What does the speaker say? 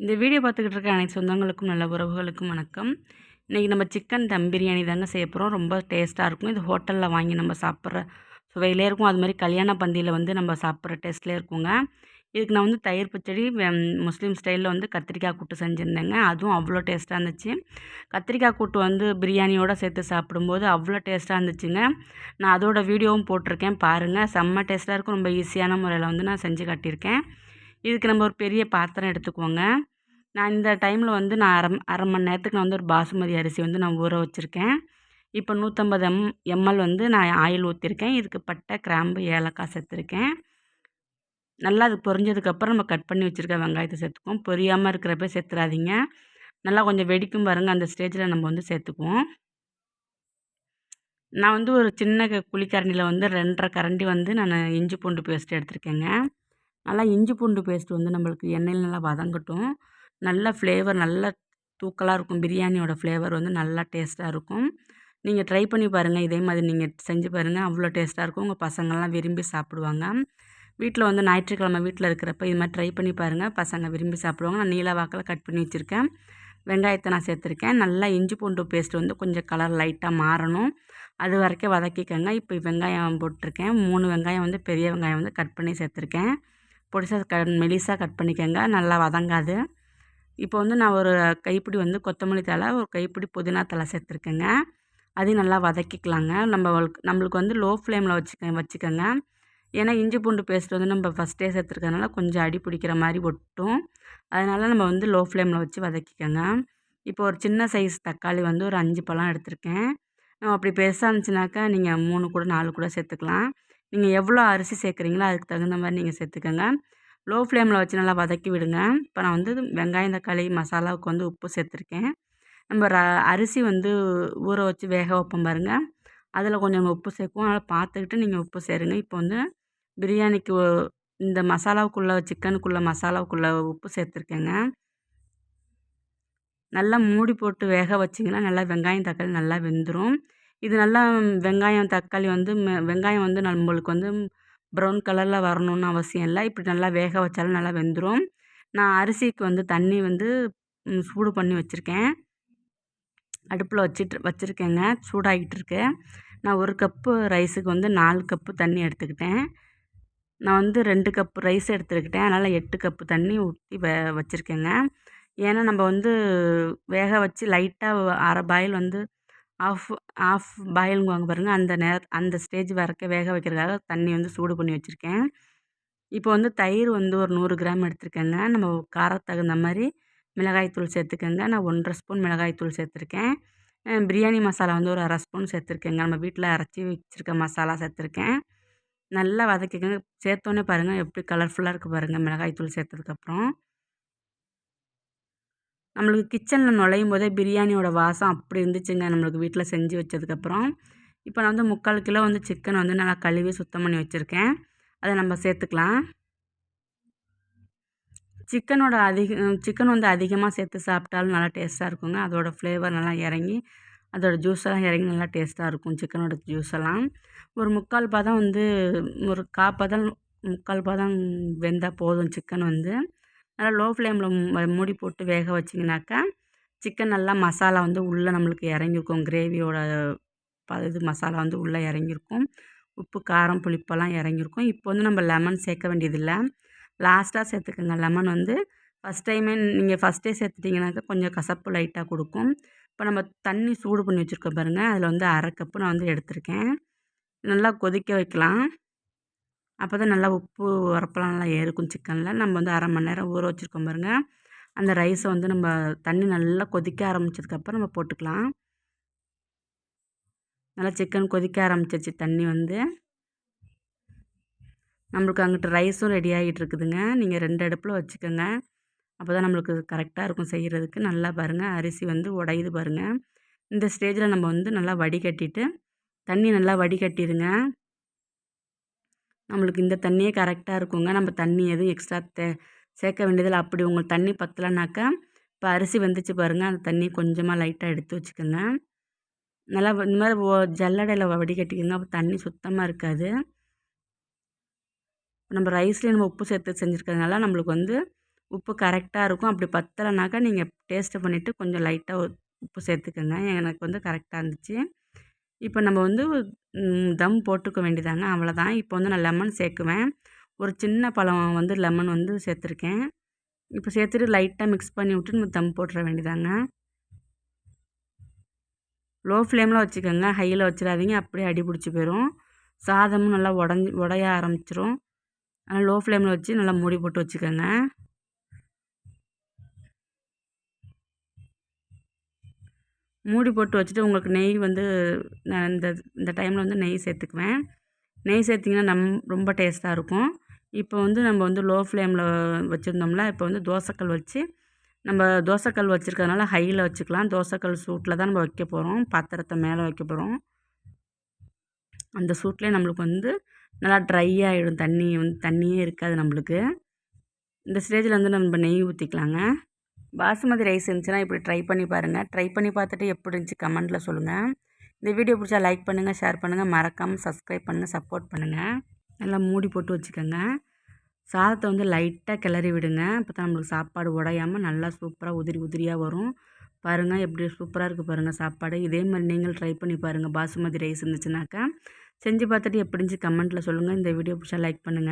இந்த வீடியோ பார்த்துக்கிட்டு இருக்க அனைத்து சொந்தங்களுக்கும் நல்ல உறவுகளுக்கும் வணக்கம். இன்றைக்கி நம்ம சிக்கன் தம் பிரியாணி தாங்க செய்ய போகிறோம் ரொம்ப டேஸ்ட்டாக இருக்கும். இது ஹோட்டலில் வாங்கி நம்ம சாப்பிட்ற சுவையிலே இருக்கும். அது மாதிரி கல்யாண பந்தியில் வந்து நம்ம சாப்பிட்ற டேஸ்ட்லேயே இருக்குங்க. இதுக்கு நான் வந்து தயிர் பச்சடி முஸ்லீம் ஸ்டைலில் வந்து கத்திரிக்காய் கூட்டு செஞ்சுருந்தேங்க. அதுவும் அவ்வளோ டேஸ்ட்டாக இருந்துச்சு. கத்திரிக்காய் கூட்டு வந்து பிரியாணியோடு சேர்த்து சாப்பிடும்போது அவ்வளோ டேஸ்ட்டாக இருந்துச்சுங்க. நான் அதோடய வீடியோவும் போட்டிருக்கேன். பாருங்கள் செம்ம டேஸ்ட்டாக இருக்கும். ரொம்ப ஈஸியான முறையில் வந்து நான் செஞ்சு காட்டியிருக்கேன். இதுக்கு நம்ம ஒரு பெரிய பாத்திரம் எடுத்துக்குவோங்க. நான் இந்த டைமில் வந்து நான் அரை அரை மணி நேரத்துக்கு நான் வந்து ஒரு பாசுமதி அரிசி வந்து நான் ஊற வச்சுருக்கேன். இப்போ நூற்றம்பது எம் எம்எல் வந்து நான் ஆயில் ஊற்றிருக்கேன் இதுக்கு பட்டை கிராம்பு ஏலக்காய் சேர்த்துருக்கேன். நல்லா அது பொரிஞ்சதுக்கப்புறம் நம்ம கட் பண்ணி வச்சுருக்க வெங்காயத்தை சேர்த்துக்குவோம். பொரியாமல் இருக்கிறப்ப சேர்த்துறாதீங்க நல்லா கொஞ்சம் வெடிக்கும் பாருங்கள் அந்த ஸ்டேஜில் நம்ம வந்து சேர்த்துக்குவோம். நான் வந்து ஒரு சின்ன குழிக்கரண்டியில் வந்து ரெண்டரை கரண்டி வந்து நான் இஞ்சி பூண்டு பேஸ்ட் எடுத்திருக்கேங்க. நல்லா இஞ்சி பூண்டு பேஸ்ட் வந்து நம்மளுக்கு எண்ணெயில் நல்லா வதங்கட்டும். நல்ல ஃப்ளேவர் நல்ல தூக்கலாக இருக்கும். பிரியாணியோட ஃப்ளேவர் வந்து நல்லா டேஸ்ட்டாக இருக்கும். நீங்கள் ட்ரை பண்ணி பாருங்கள் இதே மாதிரி நீங்கள் செஞ்சு பாருங்கள் அவ்வளோ டேஸ்ட்டாக இருக்கும். உங்கள் பசங்கள்லாம் விரும்பி சாப்பிடுவாங்க. வீட்டில் வந்து ஞாயிற்றுக்கிழமை வீட்டில் இருக்கிறப்ப இது மாதிரி ட்ரை பண்ணி பாருங்கள் பசங்க விரும்பி சாப்பிடுவாங்க. நான் நீல வாக்கில் கட் பண்ணி வச்சுருக்கேன். வெங்காயத்தை நான் சேர்த்துருக்கேன். நல்லா இஞ்சி பூண்டு பேஸ்ட் வந்து கொஞ்சம் கலர் லைட்டாக மாறணும். அது வரைக்கும் வதக்கிக்கோங்க. இப்போ வெங்காயம் போட்டிருக்கேன். மூணு வெங்காயம் வந்து பெரிய வெங்காயம் வந்து கட் பண்ணி சேர்த்துருக்கேன். பொடிசாக க மெலிசாக கட் பண்ணிக்கோங்க. நல்லா வதங்காது. இப்போ வந்து நான் ஒரு கைப்பிடி வந்து கொத்தமல்லி தழை ஒரு கைப்பிடி புதினா தழை சேர்த்துருக்கேங்க. அதையும் நல்லா வதக்கிக்கலாங்க. நம்ம நம்மளுக்கு வந்து லோ ஃப்ளேமில் வச்சுக்க வச்சுக்கோங்க. ஏன்னா இஞ்சி பூண்டு பேஸ்ட் வந்து நம்ம ஃபஸ்ட்டே சேர்த்துருக்கறனால கொஞ்சம் அடி பிடிக்கிற மாதிரி ஒட்டும். அதனால் நம்ம வந்து லோ ஃப்ளேமில் வச்சு வதக்கிக்கோங்க. இப்போ ஒரு சின்ன சைஸ் தக்காளி வந்து ஒரு அஞ்சு பழம் எடுத்திருக்கேன். அப்படி பெருசாக இருந்துச்சுனாக்கா நீங்கள் மூணு கூட நாலு கூட சேர்த்துக்கலாம். நீங்கள் எவ்வளோ அரிசி சேர்க்குறீங்களோ அதுக்கு தகுந்த மாதிரி நீங்கள் சேர்த்துக்கோங்க. லோ ஃப்ளேமில் வச்சு நல்லா வதக்கி விடுங்க. இப்போ நான் வந்து வெங்காயம் தக்காளி மசாலாவுக்கு வந்து உப்பு சேர்த்துருக்கேன். நம்ம ர அரிசி வந்து ஊற வச்சு வேக வைப்போம் பாருங்கள் அதில் கொஞ்சம் உப்பு சேர்க்குவோம். அதனால் பார்த்துக்கிட்டு நீங்கள் உப்பு சேருங்க. இப்போ வந்து பிரியாணிக்கு இந்த மசாலாவுக்குள்ளே சிக்கனுக்குள்ளே மசாலாவுக்குள்ளே உப்பு சேர்த்துருக்கேங்க. நல்லா மூடி போட்டு வேக வச்சிங்கன்னா நல்லா வெங்காயம் தக்காளி நல்லா வெந்துடும் இது நல்லா வெங்காயம் தக்காளி வந்து வெங்காயம் வந்து நம்மளுக்கு வந்து ப்ரௌன் கலரில் வரணும்னு அவசியம் இல்லை. இப்படி நல்லா வேக வச்சாலும் நல்லா வெந்துடும் நான் அரிசிக்கு வந்து தண்ணி வந்து சூடு பண்ணி வச்சுருக்கேன். அடுப்பில் வச்சிட்டு வச்சுருக்கேங்க. சூடாகிட்டு இருக்கு. நான் ஒரு கப்பு ரைஸுக்கு வந்து நாலு கப்பு தண்ணி எடுத்துக்கிட்டேன். நான் வந்து ரெண்டு கப்பு ரைஸ் எடுத்துக்கிட்டேன். அதனால் எட்டு கப்பு தண்ணி ஊற்றி வ வச்சுருக்கேங்க. ஏன்னா நம்ம வந்து வேக வச்சு லைட்டாக அரை பாயில் வந்து ஆஃப் ஆஃப் பாயில்ங்குவாங்க பாருங்கள் அந்த நே அந்த ஸ்டேஜ் வரைக்கும் வேக வைக்கிறதுக்காக தண்ணி வந்து சூடு பண்ணி வச்சுருக்கேன். இப்போ வந்து தயிர் வந்து ஒரு நூறு கிராம் எடுத்துருக்கேங்க. நம்ம காரத்துக்கு தகுந்த மாதிரி மிளகாய்த்தூள் சேர்த்துக்கோங்க. நான் ஒன்றரை ஸ்பூன் மிளகாய்த்தூள் சேர்த்துருக்கேன். பிரியாணி மசாலா வந்து ஒரு அரை ஸ்பூன் சேர்த்துருக்கேங்க. நம்ம வீட்டில் அரைச்சி வச்சுருக்க மசாலா சேர்த்துருக்கேன். நல்லா வதக்கிக்கோங்க. சேர்த்தோன்னே பாருங்கள் எப்படி கலர்ஃபுல்லாக இருக்குது பாருங்கள் மிளகாய்த்தூள் சேர்த்ததுக்கப்புறம் நம்மளுக்கு கிச்சனில் நுழையும் போதே பிரியாணியோட வாசம் அப்படி இருந்துச்சுங்க நம்மளுக்கு வீட்டில் செஞ்சு வச்சதுக்கப்புறம். இப்போ நான் வந்து முக்கால் கிலோ வந்து சிக்கன் வந்து நல்லா கழுவி சுத்தம் பண்ணி வச்சுருக்கேன். அதை நம்ம சேர்த்துக்கலாம். சிக்கனோட அதிக சிக்கன் வந்து அதிகமாக சேர்த்து சாப்பிட்டாலும் நல்லா டேஸ்ட்டாக இருக்குங்க. அதோடய ஃப்ளேவர் நல்லா இறங்கி அதோடய ஜூஸெல்லாம் இறங்கி நல்லா டேஸ்ட்டாக இருக்கும் சிக்கனோட ஜூஸெல்லாம் ஒரு முக்கால் பாதம் வந்து ஒரு காப்பதம் முக்கால் பாதம் வெந்தால் போதும் சிக்கன் வந்து. நல்லா லோ ஃப்ளேமில் மூடி போட்டு வேக வச்சிங்கனாக்கா சிக்கன் நல்லா மசாலா வந்து உள்ளே நம்மளுக்கு இறங்கியிருக்கும் கிரேவியோட இது மசாலா வந்து உள்ளே இறங்கியிருக்கும் உப்பு காரம் புளிப்பெல்லாம் இறங்கியிருக்கும் இப்போ வந்து நம்ம லெமன் சேர்க்க வேண்டியதில்லை. லாஸ்ட்டாக சேர்த்துக்கோங்க. லெமன் வந்து ஃபஸ்ட் டைமே நீங்கள் ஃபஸ்ட்டே சேர்த்துட்டிங்கனாக்கா கொஞ்சம் கசப்பு லைட்டாக கொடுக்கும். இப்போ நம்ம தண்ணி சூடு பண்ணி வச்சுருக்கோம் பாருங்கள் அதில் வந்து அரை கப்பு நான் வந்து எடுத்திருக்கேன். நல்லா கொதிக்க வைக்கலாம். அப்போ தான் நல்லா உப்பு உரப்பெல்லாம் நல்லா ஏறுக்கும் சிக்கனில். நம்ம வந்து அரை மணி நேரம் ஊற வச்சுருக்கோம் பாருங்கள் அந்த ரைஸை வந்து நம்ம தண்ணி நல்லா கொதிக்க ஆரம்பித்ததுக்கப்புறம் நம்ம போட்டுக்கலாம். நல்லா சிக்கன் கொதிக்க ஆரம்பிச்சிருச்சு தண்ணி வந்து. நம்மளுக்கு அங்கிட்ட ரைஸும் ரெடி ஆகிட்டு இருக்குதுங்க. நீங்கள் ரெண்டு அடுப்பில் வச்சுக்கோங்க. அப்போ தான் நம்மளுக்கு கரெக்டாக இருக்கும் செய்கிறதுக்கு நல்லா பாருங்கள் அரிசி வந்து உடையுது பாருங்கள் இந்த ஸ்டேஜில் நம்ம வந்து நல்லா வடிகட்டிட்டு தண்ணி நல்லா வடிகட்டிடுங்க. நம்மளுக்கு இந்த தண்ணியே கரெக்டாக இருக்குங்க. நம்ம தண்ணி எதுவும் எக்ஸ்ட்ரா தே சேர்க்க வேண்டியதில்லை. அப்படி உங்களுக்கு தண்ணி பத்தலைனாக்கா இப்போ அரிசி வந்துச்சு பாருங்கள் அந்த தண்ணி கொஞ்சமாக லைட்டாக எடுத்து வச்சுக்கோங்க. நல்லா இந்த மாதிரி ஓ ஜல்லடையில் வடிகட்டிக்கோங்க. அப்போ தண்ணி சுத்தமாக இருக்காது. நம்ம ரைஸ்லேயே நம்ம உப்பு சேர்த்து செஞ்சுருக்கறதுனால நம்மளுக்கு வந்து உப்பு கரெக்டாக இருக்கும். அப்படி பத்தலைனாக்கா நீங்கள் டேஸ்ட்டு பண்ணிவிட்டு கொஞ்சம் லைட்டாக உப்பு சேர்த்துக்கோங்க. எனக்கு வந்து கரெக்டாக இருந்துச்சு. இப்போ நம்ம வந்து தம் போட்டுக்க வேண்டியதாங்க. அவ்வளோதான் இப்போ வந்து நான் லெமன் சேர்க்குவேன். ஒரு சின்ன பழம் வந்து லெமன் வந்து சேர்த்துருக்கேன். இப்போ சேர்த்துட்டு லைட்டாக மிக்ஸ் பண்ணி விட்டு நம்ம தம் போட்டுற வேண்டியதாங்க. லோ ஃப்ளேமில் வச்சுக்கோங்க. ஹையில் வச்சிடாதீங்க. அப்படியே அடி பிடிச்சி போயிடும் சாதமும் நல்லா உடஞ்சி உடைய ஆரம்பிச்சிரும். ஆனால் லோ ஃப்ளேமில் வச்சு நல்லா மூடி போட்டு வச்சுக்கோங்க. மூடி போட்டு வச்சுட்டு உங்களுக்கு நெய் வந்து நான் இந்த இந்த டைமில் வந்து நெய் சேர்த்துக்குவேன். நெய் சேர்த்திங்கன்னா நம் ரொம்ப டேஸ்ட்டாக இருக்கும். இப்போ வந்து நம்ம வந்து லோ ஃப்ளேமில் வச்சுருந்தோம்னா இப்போ வந்து தோசைக்கல் வச்சு நம்ம தோசைக்கல் வச்சுருக்கறதுனால ஹையில் வச்சுக்கலாம். தோசைக்கல் சூட்டில் தான் நம்ம வைக்க போகிறோம் பாத்திரத்தை மேலே வைக்க போகிறோம் அந்த சூட்லேயே நம்மளுக்கு வந்து நல்லா ட்ரை ஆகிடும் தண்ணி வந்து தண்ணியே இருக்காது நம்மளுக்கு. இந்த ஸ்டேஜில் வந்து நம்ம நெய் ஊற்றிக்கலாங்க பாசுமதி ரைஸ் இருந்துச்சுன்னா இப்படி ட்ரை பண்ணி பாருங்கள் ட்ரை பண்ணி பார்த்துட்டு எப்படி இருந்துச்சு கமெண்ட்டில் சொல்லுங்கள் இந்த வீடியோ பிடிச்சா லைக் பண்ணுங்கள் ஷேர் பண்ணுங்கள் மறக்காமல் சப்ஸ்கிரைப் பண்ணுங்கள் சப்போர்ட் பண்ணுங்கள் நல்லா மூடி போட்டு வச்சுக்கோங்க. சாதத்தை வந்து லைட்டாக கிளறி விடுங்க. அப்போ தான் நம்மளுக்கு சாப்பாடு உடையாமல் நல்லா சூப்பராக உதிரி உதிரியாக வரும். பாருங்கள் எப்படி சூப்பராக இருக்குது பாருங்கள் சாப்பாடு. இதே மாதிரி நீங்கள் ட்ரை பண்ணி பாருங்கள் பாசுமதி ரைஸ் இருந்துச்சுனாக்கா செஞ்சு பார்த்துட்டு எப்படி இருந்துச்சு கமெண்ட்டில் சொல்லுங்கள் இந்த வீடியோ பிடிச்சா லைக் பண்ணுங்கள்